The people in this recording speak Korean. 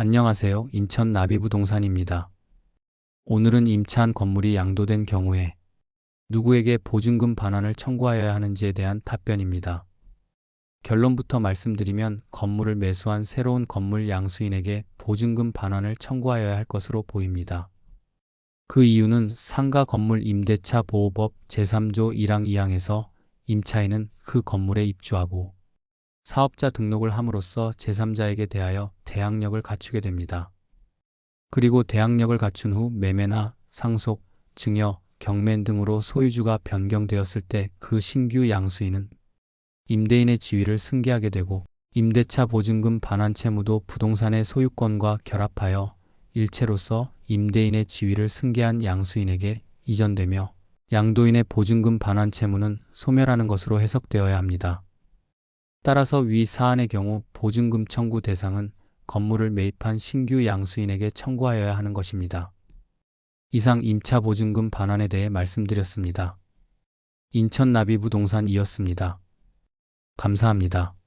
안녕하세요. 인천 나비부동산입니다. 오늘은 임차한 건물이 양도된 경우에 누구에게 보증금 반환을 청구하여야 하는지에 대한 답변입니다. 결론부터 말씀드리면 건물을 매수한 새로운 건물 양수인에게 보증금 반환을 청구하여야 할 것으로 보입니다. 그 이유는 상가 건물 임대차 보호법 제3조 1항 2항에서 임차인은 그 건물에 입주하고 사업자 등록을 함으로써 제3자에게 대하여 대항력을 갖추게 됩니다. 그리고 대항력을 갖춘 후 매매나 상속, 증여, 경매 등으로 소유주가 변경되었을 때 그 신규 양수인은 임대인의 지위를 승계하게 되고 임대차 보증금 반환 채무도 부동산의 소유권과 결합하여 일체로서 임대인의 지위를 승계한 양수인에게 이전되며 양도인의 보증금 반환 채무는 소멸하는 것으로 해석되어야 합니다. 따라서 위 사안의 경우 보증금 청구 대상은 건물을 매입한 신규 양수인에게 청구하여야 하는 것입니다. 이상 임차 보증금 반환에 대해 말씀드렸습니다. 인천 나비부동산이었습니다. 감사합니다.